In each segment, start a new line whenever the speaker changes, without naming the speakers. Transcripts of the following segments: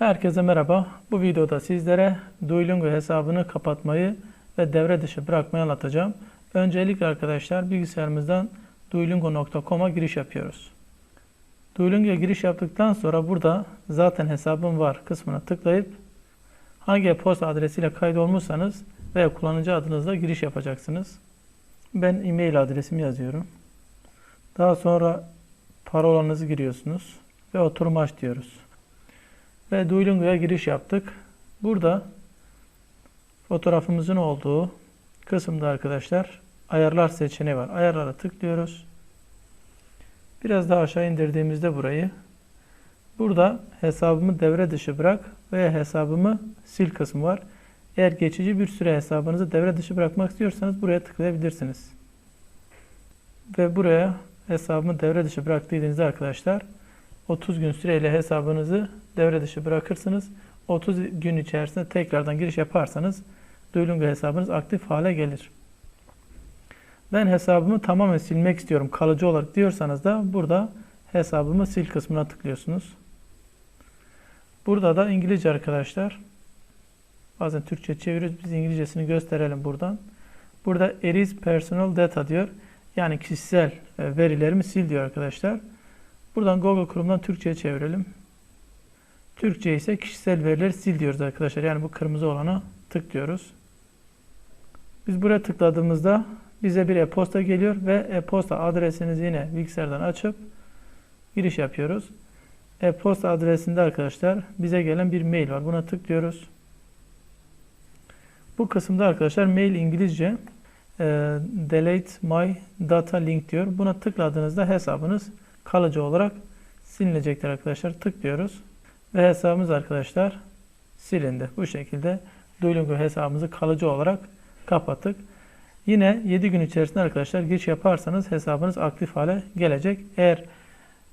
Herkese merhaba. Bu videoda sizlere Duolingo hesabını kapatmayı ve devre dışı bırakmayı anlatacağım. Öncelikle arkadaşlar bilgisayarımızdan duolingo.com'a giriş yapıyoruz. Duolingo'ya giriş yaptıktan sonra burada zaten hesabım var kısmına tıklayıp hangi e-posta adresiyle kaydolmuşsanız veya kullanıcı adınızla giriş yapacaksınız. Ben e-mail adresimi yazıyorum. Daha sonra parolanızı giriyorsunuz ve oturum aç diyoruz ve Duolingo'ya giriş yaptık. Burada fotoğrafımızın olduğu kısımda arkadaşlar ayarlar seçeneği var. Ayarlara tıklıyoruz. Biraz daha aşağı indirdiğimizde burayı burada hesabımı devre dışı bırak veya hesabımı sil kısmı var. Eğer geçici bir süre hesabınızı devre dışı bırakmak istiyorsanız buraya tıklayabilirsiniz. Ve buraya hesabımı devre dışı bırak dediğinizde arkadaşlar 30 gün süreyle hesabınızı devre dışı bırakırsınız. 30 gün içerisinde tekrardan giriş yaparsanız Duolingo hesabınız aktif hale gelir. Ben hesabımı tamamen silmek istiyorum kalıcı olarak diyorsanız da burada hesabımı sil kısmına tıklıyorsunuz. Burada da İngilizce arkadaşlar. Bazen Türkçe çeviriyoruz. Biz İngilizcesini gösterelim buradan. Burada erase personal data diyor. Yani kişisel e, verilerimi sil diyor arkadaşlar. Buradan Google Chrome'dan Türkçe'ye çevirelim. Türkçe ise kişisel verileri sil diyoruz arkadaşlar. Yani bu kırmızı olana tıklıyoruz. Biz buraya tıkladığımızda bize bir e-posta geliyor ve e-posta adresinizi yine bilgisayardan açıp giriş yapıyoruz. E-posta adresinde arkadaşlar bize gelen bir mail var. Buna tıklıyoruz. Bu kısımda arkadaşlar mail İngilizce e, delete my data link diyor. Buna tıkladığınızda hesabınız kalıcı olarak silinecektir arkadaşlar. Tıklıyoruz. Ve hesabımız arkadaşlar silindi. Bu şekilde Duolingo hesabımızı kalıcı olarak kapattık. Yine 7 gün içerisinde arkadaşlar giriş yaparsanız hesabınız aktif hale gelecek. Eğer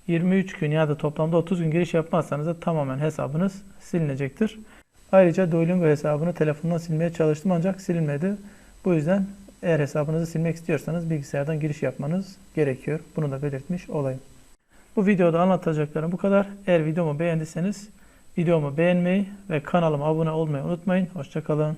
23 gün ya da toplamda 30 gün giriş yapmazsanız da tamamen hesabınız silinecektir. Ayrıca Duolingo hesabını telefondan silmeye çalıştım ancak silinmedi. Bu yüzden eğer hesabınızı silmek istiyorsanız bilgisayardan giriş yapmanız gerekiyor. Bunu da belirtmiş olayım. Bu videoda anlatacaklarım bu kadar. Eğer videomu beğendiyseniz videomu beğenmeyi ve kanalıma abone olmayı unutmayın. Hoşçakalın.